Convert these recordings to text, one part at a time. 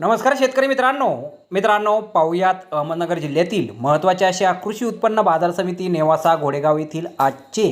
नमस्कार शेतकरी मित्रांनो. मित्रांनो पाहुयात अहमदनगर जिल्ह्यातील महत्त्वाच्या अशा कृषी उत्पन्न बाजार समिती नेवासा घोडेगाव येथील आजचे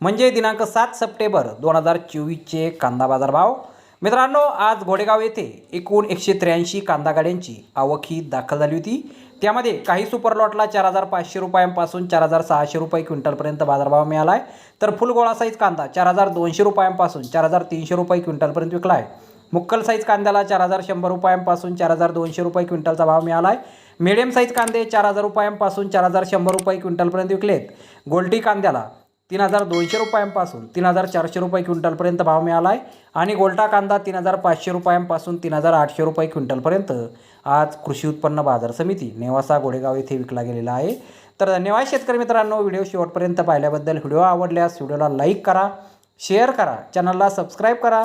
म्हणजे दिनांक सात सप्टेंबर दोन हजार चोवीसचे कांदा बाजार भाव मित्रांनो आज घोडेगाव येथे एकूण एकशे त्र्याऐंशी कांदा गाड्यांची आवक ही दाखल झाली होती. त्यामध्ये काही सुपर लॉटला चार हजार पाचशे रुपयांपासून चार हजार सहाशे रुपये क्विंटलपर्यंत बाजारभाव मिळाला आहे तर फुल गोळा साईज कांदा चार हजार दोनशे रुपयांपासून चार हजार तीनशे रुपये क्विंटलपर्यंत विकला आहे मुक्कल साईज कांद्याला चार हजार शंभर रुपयांपासून चार हजार दोनशे रुपये क्विंटलचा भाव मिळाला आहे मिडियम साईज कांदे चार हजार रुपयांपासून चार हजार शंभर रुपये क्विंटलपर्यंत विकलेत. गोल्टी कांद्याला तीन हजार दोनशे रुपयांपासून तीन हजार चारशे रुपये क्विंटलपर्यंत भाव मिळाला आहे आणि गोल्टा कांदा तीन हजार पाचशे रुपयांपासून तीन हजार आठशे रुपये क्विंटलपर्यंत आज कृषी उत्पन्न बाजार समिती नेवासा गोडेगाव येथे विकला गेलेला आहे. तर धन्यवाद शेतकरी मित्रांनो व्हिडिओ शेवटपर्यंत पाहिल्याबद्दल. व्हिडिओ आवडल्यास व्हिडिओला लाईक करा शेअर करा चॅनलला सबस्क्राईब करा.